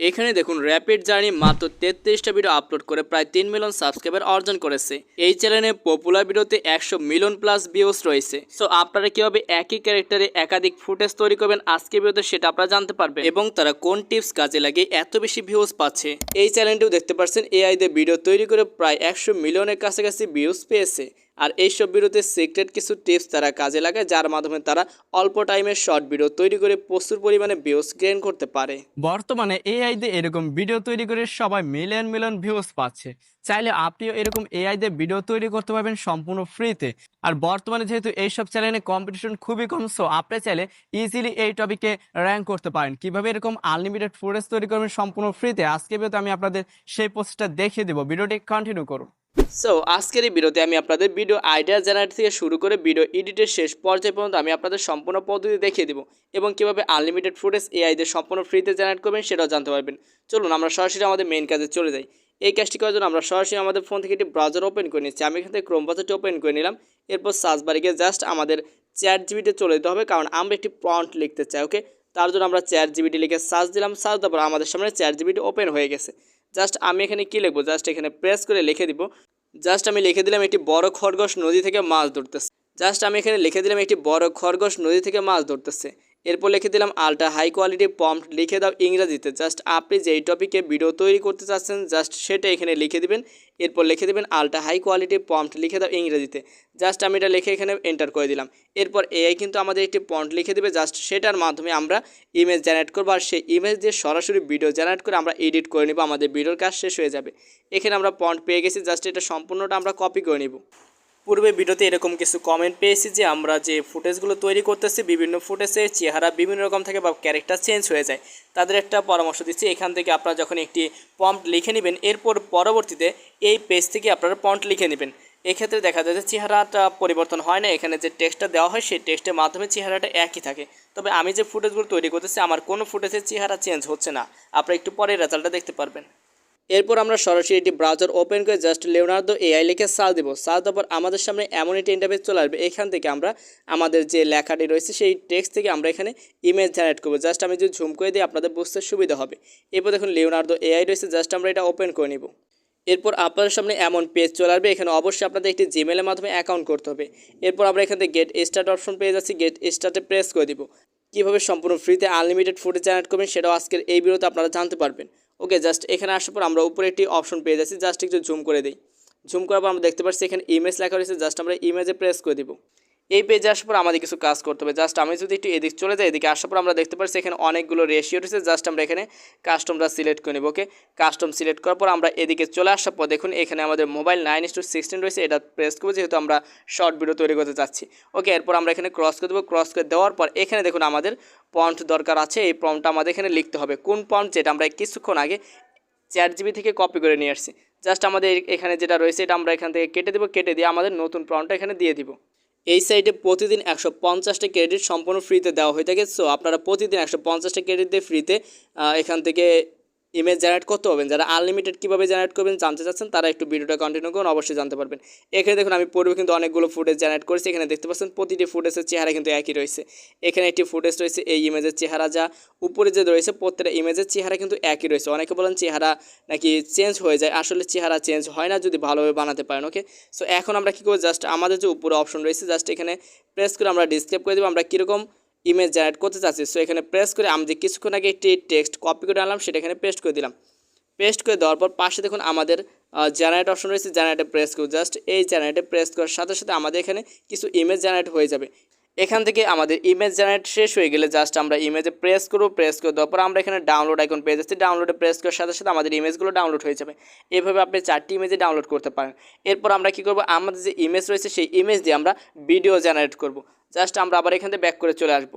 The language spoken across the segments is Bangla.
এখানে দেখুন র্যাপিড জার্নি মাত্র তেত্রিশটা ভিডিও আপলোড করে প্রায় তিন মিলিয়ন সাবস্ক্রাইবার অর্জন করেছে। এই চ্যানেলে পপুলার ভিডিওতে একশো মিলিয়ন প্লাস ভিউজ রয়েছে। সো আপনারা কীভাবে একই ক্যারেক্টারে একাধিক ফুটেজ তৈরি করবেন আজকে ভিডিওতে সেটা আপনারা জানতে পারবেন। এবং তারা কোন টিপস কাজে লাগিয়ে এত বেশি ভিউজ পাচ্ছে? এই চ্যানেলটিও দেখতে পাচ্ছেন এআই দিয়ে ভিডিও তৈরি করে প্রায় একশো মিলিয়নের কাছাকাছি ভিউজ পেয়েছে। আর এইসব ভিডিওতে সিক্রেট কিছু টিপস তারা কাজে লাগায়, যার মাধ্যমে তারা অল্প টাইমে শর্ট ভিডিও তৈরি করে প্রচুর পরিমাণে ভিউজ গেইন করতে পারে। বর্তমানে এআই দিয়ে এরকম ভিডিও তৈরি করে সবাই মিলিয়ন মিলিয়ন ভিউজ পাচ্ছে। চাইলে আপনিও এরকম এআই দিয়ে ভিডিও তৈরি করতে পারবেন সম্পূর্ণ ফ্রিতে আর বর্তমানে যেহেতু এইসব চ্যানেলে কম্পিটিশন খুবই কম সো আপনি চাইলে ইজিলি এই টপিকে র্যাঙ্ক করতে পারেন। কীভাবে এরকম আনলিমিটেড ফুটেজ তৈরি করবেন সম্পূর্ণ ফ্রিতে আজকে ভিডিওতে আমি আপনাদের সেই পোস্টটা দেখিয়ে দেবো। ভিডিওটি কন্টিনিউ করুন। সো আজকের এই ভিডিওতে আমি আপনাদের ভিডিও আইডিয়া জেনারেট থেকে শুরু করে ভিডিও এডিটের শেষ পর্যায়ে পর্যন্ত আমি আপনাদের সম্পূর্ণ পদ্ধতি দেখিয়ে দেবো এবং কীভাবে আনলিমিটেড ফুটেজ এআই দিয়ে সম্পূর্ণ ফ্রিতে জেনারেট করবেন সেটাও জানতে পারবেন। চলুন, আমরা সরাসরি আমাদের মেন কাজে চলে যাই। এই কাজটি করার জন্য আমরা সরাসরি আমাদের ফোন থেকে একটি ব্রাউজার ওপেন করে নিচ্ছি। আমি এখান থেকে ক্রোম ব্রাউজারটি ওপেন করে নিলাম। এরপর সার্চ বারে গিয়ে জাস্ট আমাদের চ্যাট জিবিতে চলে যেতে হবে, কারণ আমরা একটি প্রন্ট লিখতে চাই ওকে তার জন্য আমরা চ্যাট জিবিটি লিখে সার্চ দিলাম। সার্চ দেওয়ার আমাদের সামনে চ্যাট জিবিটি ওপেন হয়ে গেছে। জাস্ট আমি এখানে কী লিখব? জাস্ট এখানে প্রেস করে লিখে দিব। জাস্ট আমি লিখে দিলাম একটি বড় খরগোশ নদী থেকে মাছ ধরতেছে। জাস্ট আমি এখানে লিখে দিলাম একটি বড় খরগোশ নদী থেকে মাছ ধরতেছে। এরপর লিখে দিলাম আলট্রা হাই কোয়ালিটি পম্প লিখে দাও ইংরাজিতে। জাস্ট আপনি যেই টপিকে ভিডিও তৈরি করতে চাচ্ছেন জাস্ট সেটা এখানে লিখে দিবেন। এরপর লিখে দেবেন আলট্রা হাই কোয়ালিটি পম্প লিখে দাও ইংরাজিতে। জাস্ট আমি এটা লিখে এখানে এন্টার করে দিলাম। এরপর এআই কিন্তু আমাদের একটি পম্প লিখে দেবে। জাস্ট সেটার মাধ্যমে আমরা ইমেজ জেনারেট করব আর সেই ইমেজ দিয়ে সরাসরি ভিডিও জেনারেট করে আমরা এডিট করে নেব। আমাদের ভিডিওর কাজ শেষ হয়ে যাবে। এখানে আমরা পন্ট পেয়ে গেছি। জাস্ট এটা সম্পূর্ণটা আমরা কপি করে নিব। পূর্বে ভিডিওতে এরকম কিছু কমেন্ট পেয়েছি যে আমরা যে ফুটেজগুলো তৈরি করতেছি, বিভিন্ন ফুটেজের চেহারা বিভিন্ন রকম থাকে বা ক্যারেক্টার চেঞ্জ হয়ে যায়। তাদের একটা পরামর্শ দিচ্ছি, এখান থেকে আপনারা যখন একটি পম্প লিখে নেবেন, এরপর পরবর্তীতে এই পেজ থেকে আপনারা পম্প লিখে নেবেন। এক্ষেত্রে দেখা যায় যে চেহারাটা পরিবর্তন হয় না, এখানে যে টেক্সটটা দেওয়া হয়, সেই টেক্সটের মাধ্যমে চেহারাটা একই থাকে। তবে আমি যে ফুটেজগুলো তৈরি করতেছি, আমার কোনো ফুটেজের চেহারা চেঞ্জ হচ্ছে না। আপনারা একটু পরে রেজাল্টটা দেখতে পারবেন। এরপর আমরা সরাসরি একটি ব্রাউজার ওপেন করে জাস্ট লেওনার্দো এআই লিখে সার্চ দেবো। সার্চ দেওয়ার পর আমাদের সামনে এমন একটি ইন্টারফেস চলে আসবে। এখান থেকে আমরা আমাদের যে লেখাটি রয়েছে, সেই টেক্সট থেকে আমরা এখানে ইমেজ জেনারেট করব। জাস্ট আমি যদি ঝুম করে দিই, আপনাদের বুঝতে সুবিধা হবে। এরপর দেখুন লিওনার্দো এআই রয়েছে জাস্ট আমরা এটা ওপেন করে নিব। এরপর আপনাদের সামনে এমন পেজ চলে আসবে, এখানে অবশ্যই আপনাদের একটি জিমেলের মাধ্যমে অ্যাকাউন্ট করতে হবে। এরপর আমরা এখান থেকে গেট স্টার্ট অপশন পেয়ে যাচ্ছি গেট স্টার্টে প্রেস করে দিব। কীভাবে সম্পূর্ণ ফ্রিতে আনলিমিটেড ফুটেজ জেনারেট করবেন, সেটাও আজকের এই ভিডিওতে আপনারা জানতে পারবেন। ওকে জাস্ট এখানে আসার পর আমরা উপরে একটি অপশন পেয়ে যাচ্ছি জাস্ট একটু জুম করে দিই। জুম করার পর আমরা দেখতে পাচ্ছি এখানে ইমেজ লেখা রয়েছে জাস্ট আমরা ইমেজে প্রেস করে দিব। এই পেজে আসার পর আমাদের কিছু কাজ করতে হবে। জাস্ট আমি যদি একটু এদিক চলে যাই, এদিকে আসার পর আমরা দেখতে পাচ্ছি এখানে অনেকগুলো রেশিও রয়েছে। জাস্ট আমরা এখানে কাস্টমটা সিলেক্ট করে নেব ওকে কাস্টম সিলেক্ট করার পর আমরা এদিকে চলে আসার পর দেখুন, এখানে আমাদের mobile nine is to sixteen রয়েছে। এটা প্রেস করব যেহেতু আমরা শর্ট ভিডিও তৈরি করতে চাচ্ছি। ওকে এরপর আমরা এখানে ক্রস করে দেবো। ক্রস করে দেওয়ার পর এখানে দেখুন আমাদের পন্ট দরকার আছে। এই পম্পটা আমাদের এখানে লিখতে হবে। কোন পম্প যেটা আমরা কিছুক্ষণ আগে চার জিবি থেকে কপি করে নিয়ে আসছি? জাস্ট আমাদের এখানে যেটা রয়েছে, এটা আমরা এখান থেকে কেটে দেবো। কেটে দিয়ে আমাদের নতুন প্রম্পটটা এখানে দিয়ে দিব। এই সাইটে প্রতিদিন একশো পঞ্চাশটা ক্রেডিট সম্পূর্ণ ফ্রিতে দেওয়া হয়ে থাকে। সো আপনারা প্রতিদিন একশো পঞ্চাশটা ক্রেডিট দিয়ে ফ্রিতে এখান থেকে ইমেজ জেনারেট করতে পারবেন। যারা আনলিমিটেড কীভাবে জেনারেট করবেন জানতে চাচ্ছেন, তারা একটু ভিডিওটা কন্টিনিউ করুন, অবশ্যই জানতে পারবেন। এখানে দেখুন, আমি পূর্বে কিন্তু অনেকগুলো ফুটেজ জেনারেট করেছি। এখানে দেখতে পাচ্ছেন, প্রতিটি ফুটেজের চেহারা কিন্তু একই রয়েছে। এখানে একটি ফুটেজ রয়েছে, এই ইমেজের চেহারা যা। উপরে যে রয়েছে, প্রত্যেকটা ইমেজের চেহারা কিন্তু একই রয়েছে। অনেকে বলেন চেহারা নাকি চেঞ্জ হয়ে যায়। আসলে চেহারা চেঞ্জ হয় না যদি ভালোভাবে বানাতে পারেন ওকে সো এখন আমরা কী করব? জাস্ট আমাদের যে উপরে অপশন রয়েছে জাস্ট এখানে প্রেস করে আমরা ডিসক্রাইব করে দেবো। আমরা কীরকম ইমেজ জেনারেট করতে চাচ্ছি সো এখানে প্রেস করে আমি যে কিছুক্ষণ আগে একটি টেক্সট কপি করে আনলাম, সেটা এখানে পেস্ট করে দিলাম। পেস্ট করে দেওয়ার পর পাশে দেখুন আমাদের জেনারেট অপশন রয়েছে জেনারেটে প্রেস করব। জাস্ট এই জেনারেটে প্রেস করার সাথে সাথে আমাদের এখানে কিছু ইমেজ জেনারেট হয়ে যাবে। এখান থেকে আমাদের ইমেজ জেনারেট শেষ হয়ে গেলে জাস্ট আমরা ইমেজে প্রেস করব প্রেস করে দেওয়ার পর আমরা এখানে ডাউনলোড আইকন পেয়ে যাচ্ছি। ডাউনলোডে প্রেস করার সাথে সাথে আমাদের ইমেজগুলো ডাউনলোড হয়ে যাবে। এভাবে আপনি চারটি ইমেজে ডাউনলোড করতে পারেন। এরপর আমরা কী করব? আমাদের যে ইমেজ রয়েছে, সেই ইমেজ দিয়ে আমরা ভিডিও জেনারেট করব। জাস্ট আমরা আবার এখান থেকে ব্যাক করে চলে আসব।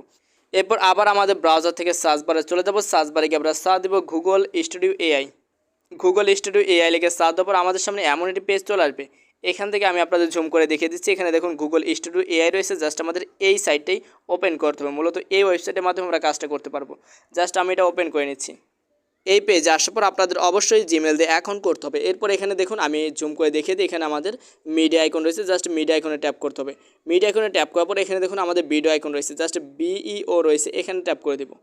এরপর আবার আমাদের ব্রাউজার থেকে সার্চ বারে চলে যাব। সার্চ বারে গিয়ে আমরা সার্চ দেবো Google studio AI Google studio AI লিখে সার্চ দেওয়ার পর আমাদের সামনে এমন একটি পেজ চলে আসবে। এখান থেকে আমি আপনাদের জুম করে দেখিয়ে দিচ্ছি। এখানে দেখুন গুগল স্টুডিও এআই রয়েছে। জাস্ট আমাদের এই সাইটটাই ওপেন করতে হবে। মূলত এই ওয়েবসাইটের মাধ্যমে আমরা কাজটা করতে পারব। জাস্ট আমি এটা ওপেন করে নিচ্ছি। এই পেজে আসার পর আপনাদের অবশ্যই জিমেল দিয়ে এখন করতে হবে। এরপর এখানে দেখুন, আমি জুম করে দেখিয়ে দিই। এখানে আমাদের মিডিয়া আইকন রয়েছে। জাস্ট মিডিয়া আইকনে ট্যাপ করতে হবে। মিডিয়া আইকনে ট্যাপ করার পর এখানে দেখুন, আমাদের ভিডিও আইকন রয়েছে। জাস্ট বিইও রয়েছে। এখানে ট্যাপ করে দেবো।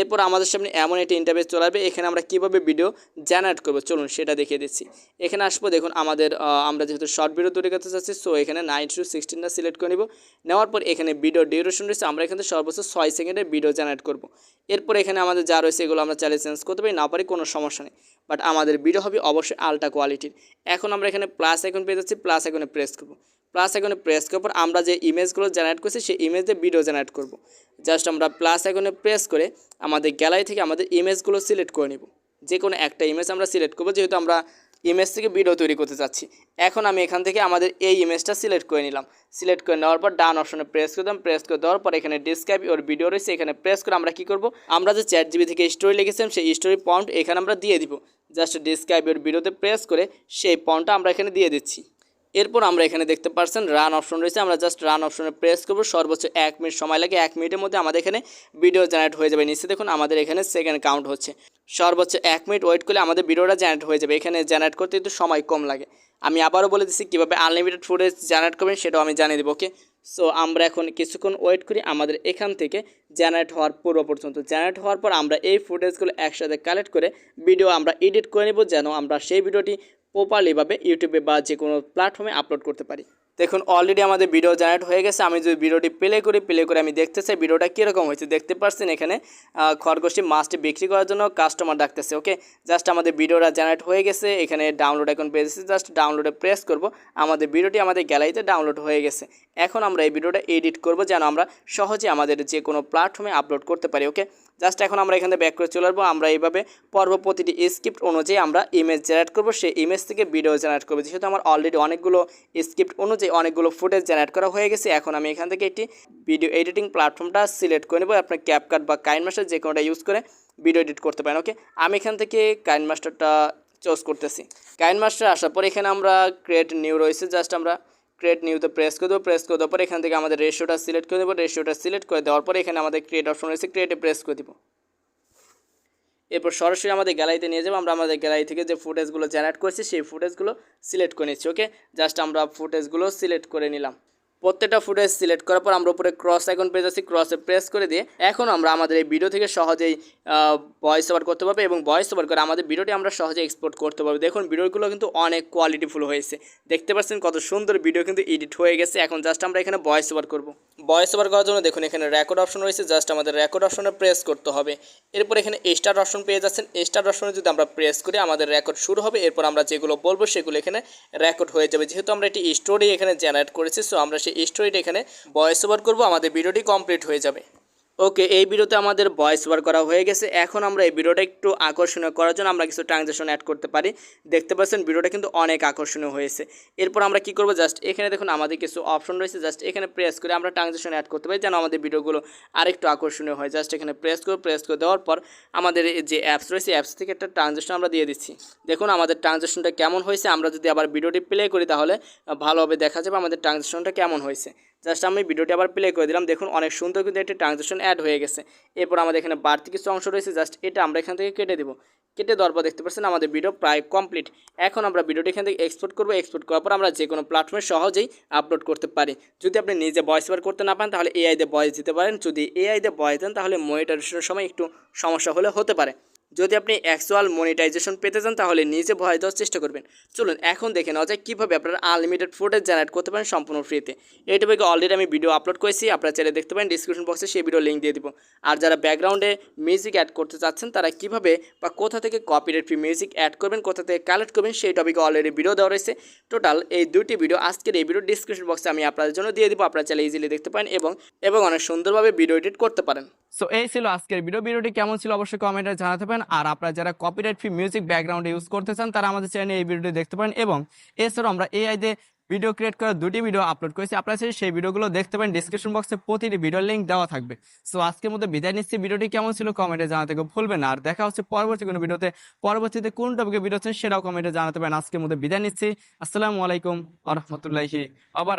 এরপর আমাদের সামনে এমন একটি ইন্টারভেস চলে আসবে। এখানে আমরা কীভাবে ভিডিও জেনারেট করব? চলুন সেটা দেখিয়ে দিচ্ছি। এখানে আসব, দেখুন আমাদের আমরা যেহেতু শর্ট ভিডিও তৈরি করতে চাচ্ছি সো এখানে নাইন টু সিক্সটিনটা সিলেক্ট করে নিব। নেওয়ার পর এখানে ভিডিও ডিউরেশন রয়েছে, আমরা এখানে সর্বোচ্চ ছয় সেকেন্ডের ভিডিও জেনারেট করব। এরপর এখানে আমাদের যা রয়েছে, এগুলো আমরা চাইলে চেঞ্জ করতে পারি, না পারি কোনো সমস্যা নেই। বাট আমাদের ভিডিও হবে অবশ্যই আলট্রা কোয়ালিটির এখন আমরা এখানে প্লাস এখন পেয়ে যাচ্ছি প্লাস এখানে প্রেস করব। প্লাস এখানে প্রেস করার আমরা যে ইমেজগুলো জেনারেট করছি, সেই ইমেজ দিয়ে ভিডিও জেনারেট করব। জাস্ট আমরা প্লাস এখানে প্রেস করে আমাদের গ্যালারি থেকে আমাদের ইমেজগুলো সিলেক্ট করে নিব। যে কোনো একটা ইমেজ আমরা সিলেক্ট করব, যেহেতু আমরা ইমেজ থেকে ভিডিও তৈরি করতে চাচ্ছি। এখন আমি এখান থেকে আমাদের এই ইমেজটা সিলেক্ট করে নিলাম। সিলেক্ট করে নেওয়ার পর ডান অপশনে প্রেস করে দিলাম। প্রেস করে দেওয়ার পর এখানে ডিসক্রাইব ওর ভিডিও রয়েছে। এখানে প্রেস করে আমরা কী করব? আমরা যে চ্যাট জিবি থেকে স্টোরি লিখেছিলাম, সেই স্টোরি পয়েন্ট এখানে আমরা দিয়ে দিব। জাস্ট ডিসক্রাইব ওর ভিডিওতে প্রেস করে সেই পয়েন্টটা আমরা এখানে দিয়ে দিচ্ছি। এরপর আমরা এখানে দেখতে পাচ্ছেন রান অপশন রয়েছে। আমরা জাস্ট রান অপশনে প্রেস করব। সর্বোচ্চ এক মিনিট সময় লাগে। এক মিনিটের মধ্যে আমাদের এখানে ভিডিও জেনারেট হয়ে যাবে। নিচে দেখুন আমাদের এখানে সেকেন্ড কাউন্ট হচ্ছে। সর্বোচ্চ এক মিনিট ওয়েট করলে আমাদের ভিডিওটা জেনারেট হয়ে যাবে। এখানে জেনারেট করতে একটু সময় কম লাগে। আমি আবারও বলে দিচ্ছি, কীভাবে আনলিমিটেড ফুটেজ জেনারেট করবেন সেটাও আমি জানিয়ে দেবো ওকে সো আমরা এখন কিছুক্ষণ ওয়েট করি, আমাদের এখান থেকে জেনারেট হওয়ার পূর্ব পর্যন্ত। জেনারেট হওয়ার পর আমরা এই ফুটেজগুলো একসাথে কালেক্ট করে ভিডিও আমরা এডিট করে নেব, যেন আমরা সেই ভিডিওটি প্রপারলিভাবে ইউটিউবে বা যে কোনো প্ল্যাটফর্মে আপলোড করতে পারি। দেখুন অলরেডি আমাদের ভিডিও জেনারেট হয়ে গেছে। আমি যদি ভিডিওটি প্লে করি প্লে করে আমি দেখতে চাই ভিডিওটা কীরকম হয়েছে। দেখতে পাচ্ছেন এখানে আহ, খরগোশটি মাছটি বিক্রি করার জন্য কাস্টমার ডাকতেছে ওকে জাস্ট আমাদের ভিডিওটা জেনারেট হয়ে গেছে। এখানে ডাউনলোড এখন পেয়েছে জাস্ট ডাউনলোডে প্রেস করব। আমাদের ভিডিওটি আমাদের গ্যালারিতে ডাউনলোড হয়ে গেছে। এখন আমরা এই ভিডিওটা এডিট করব যেন আমরা সহজে আমাদের যে কোনো প্ল্যাটফর্মে আপলোড করতে পারি ওকে জাস্ট এখন আমরা এখানে ব্যাক করে চলে আসব। আমরা এইভাবে পর্ব প্রতিটি স্ক্রিপ্ট অনুযায়ী আমরা ইমেজ জেনারেট করব। সেই ইমেজ থেকে ভিডিও জেনারেট করব। যেহেতু আমার অলরেডি অনেকগুলো স্ক্রিপ্ট অনুযায়ী অনেকগুলো ফুটেজ জেনারেট করা হয়ে গেছে, এখন আমি এখান থেকে একটি ভিডিও এডিটিং প্ল্যাটফর্মটা সিলেক্ট করে নেব। আপনার ক্যাপকাট বা কাইন মাস্টার যে কোনোটা ইউজ করে ভিডিও এডিট করতে পারেন ওকে আমি এখান থেকে কাইন মাস্টারটা চুজ করতেছি। কাইন মাস্টার আসার পর এখানে আমরা ক্রিয়েট নিউ রয়েছে। জাস্ট আমরা ক্রিয়েট নিউতে প্রেস করে দেবো প্রেস করে দেওয়ার পর এখান থেকে আমাদের রেশিওটা সিলেক্ট করে দেবো। রেশিওটা সিলেক্ট করে দেওয়ার পরে এখানে আমাদের ক্রিয়েট অপশন রয়েছে ক্রিয়েটে প্রেস করে দেবো। এরপর সরাসরি আমাদের গ্যালারিতে নিয়ে যাব। আমরা আমাদের গ্যালারি থেকে যে ফুটেজগুলো জেনারেট করছি, সেই ফুটেজগুলো সিলেক্ট করে নিচ্ছি ওকে জাস্ট আমরা ফুটেজগুলো সিলেক্ট করে নিলাম। প্রত্যেকটা ফুটেজ সিলেক্ট করার পর আমরা উপরে ক্রস আইকন পেয়ে যাচ্ছি ক্রসে প্রেস করে দিয়ে এখন আমরা আমাদের এই ভিডিও থেকে সহজেই ভয়েস ওভার করতে পারব এবং ভয়েস ওভার করে আমাদের ভিডিওটি আমরা সহজে এক্সপোর্ট করতে পারব। দেখুন ভিডিওগুলো কিন্তু অনেক কোয়ালিটিফুল হয়েছে। দেখতে পাচ্ছেন কত সুন্দর ভিডিও কিন্তু এডিট হয়ে গেছে। এখন জাস্ট আমরা এখানে ভয়েস ওভার করব। ভয়েস ওভার করার জন্য দেখুন, এখানে রেকর্ড অপশন রয়েছে। জাস্ট আমাদের রেকর্ড অপশনে প্রেস করতে হবে। এরপর এখানে স্টার্ট অপশন পেয়ে যাচ্ছেন। স্টার্ট অপশনে যদি আমরা প্রেস করি, আমাদের রেকর্ড শুরু হবে। এরপর আমরা যেগুলো বলব, সেগুলো এখানে রেকর্ড হয়ে যাবে। যেহেতু আমরা একটি স্টোরি এখানে জেনারেট করেছি সো আমরা সেই স্টোরিটা এখানে ভয়েস ওভার করব আমাদের ভিডিওটি কমপ্লিট হয়ে যাবে। ওকে, এই ভিডিওতে আমাদের ভয়েস ওভার করা হয়ে গেছে। এখন আমরা এই ভিডিওটা একটু আকর্ষণীয় করার জন্য আমরা কিছু ট্রানজেকশন অ্যাড করতে পারি। দেখতে পাচ্ছেন, ভিডিওটা কিন্তু অনেক আকর্ষণীয় হয়েছে। এরপর আমরা কি করব? জাস্ট এখানে দেখুন আমাদের কিছু অপশন রয়েছে। জাস্ট এখানে প্রেস করে আমরা ট্রানজেকশন অ্যাড করতে পারি যেন আমাদের ভিডিওগুলো আরেকটু আকর্ষণীয় হয়। জাস্ট এখানে প্রেস করে প্রেস করে দেওয়ার পর আমাদের যে অ্যাপস রয়েছে অ্যাপস থেকে একটা ট্রানজেকশন আমরা দিয়ে দিচ্ছি। দেখুন আমাদের ট্রানজেকশনটা কেমন হয়েছে। আমরা যদি আবার ভিডিওটি প্লে করি তাহলে ভালোভাবে দেখা যাবে আমাদের ট্রানজেকশনটা কেমন হয়েছে। জাস্ট আমি ভিডিওটি আবার প্লে করে দিলাম। দেখুন, অনেক সুন্দর কিন্তু একটি ট্রানজেকশন অ্যাড হয়ে গেছে। এরপর আমাদের এখানে বাড়তি কিছু অংশ রয়েছে। জাস্ট এটা আমরা এখান থেকে কেটে দেবো। কেটে দেওয়ার পর দেখতে পাচ্ছেন, আমাদের ভিডিও প্রায় কমপ্লিট এখন আমরা ভিডিওটি এখান থেকে এক্সপোর্ট করব। এক্সপোর্ট করার পর আমরা যে কোনো প্ল্যাটফর্মে সহজেই আপলোড করতে পারি। যদি আপনি নিজে ভয়েস ওভার করতে না পারেন, তাহলে এআই দিয়ে ভয়েস দিতে পারেন। যদি এআই দিয়ে ভয়েস দেন, তাহলে মনিটাইজেশনের সময় একটু সমস্যা হলে হতে পারে। যদি আপনি অ্যাকচুয়াল মনিটাইজেশন পেতে চান, তাহলে নিজে ভয় দেওয়ার চেষ্টা করবেন। চলুন, এখন দেখে নেওয়া যায় কীভাবে আপনারা আনলিমিটেড ফুটেজ জেনারেট করতে পারেন সম্পূর্ণ ফ্রিতে এই টপিকে অলরেডি আমি ভিডিও আপলোড করেছি, আপনারা চাইলে দেখতে পারেন ডিসক্রিপশন বক্সে সেই ভিডিও লিঙ্ক দিয়ে দিব। আর যারা ব্যাকগ্রাউন্ডে মিউজিক অ্যাড করতে চাচ্ছেন, তারা কীভাবে বা কোথা থেকে কপিরাইট ফ্রি মিউজিক অ্যাড করবেন, কোথা থেকে কালেক্ট করবেন, সেই টপিকে অলরেডি ভিডিও দেওয়া রয়েছে। টোটাল এই দুটি ভিডিও আজকের এই ভিডিও ডিসক্রিপশন বক্সে আমি আপনাদের জন্য দিয়ে দিব, আপনারা চাইলে ইজিলি দেখতে পারেন এবং এবং অনেক সুন্দরভাবে ভিডিও এডিট করতে পারেন। সো এই ছিল আজকের ভিডিও ভিডিওটি কেমন ছিল অবশ্যই কমেন্টে জানাতে পারেন। আর আপনারা যারা কপিরাইট ফ্রি মিউজিক ব্যাকগ্রাউন্ডে ইউজ করতে চান, তারা আমাদের চ্যানেলে এই ভিডিওটি দেখতে পারেন। এবং এছাড়াও আমরা এআই দিয়ে ভিডিও ক্রিয়েট করে দুটি ভিডিও আপলোড করেছি। আপনারা সেই ভিডিওগুলো দেখতে পারেন। ডিসক্রিপশন বক্সে প্রতিটি ভিডিওর লিঙ্ক দেওয়া থাকবে। সো আজকের মধ্যে বিদায় নিচ্ছি। ভিডিওটি কেমন ছিল কমেন্টে জানাতে ভুলবেন না। আর দেখা হচ্ছে পরবর্তী কোনো ভিডিওতে পরবর্তীতে কোন টপিকে ভিডিও হচ্ছে সেটাও কমেন্টে জানাতে পারেন। আজকের মধ্যে বিদায় নিচ্ছি। আসসালামু আলাইকুম আ রহমতুল্লাহি আবার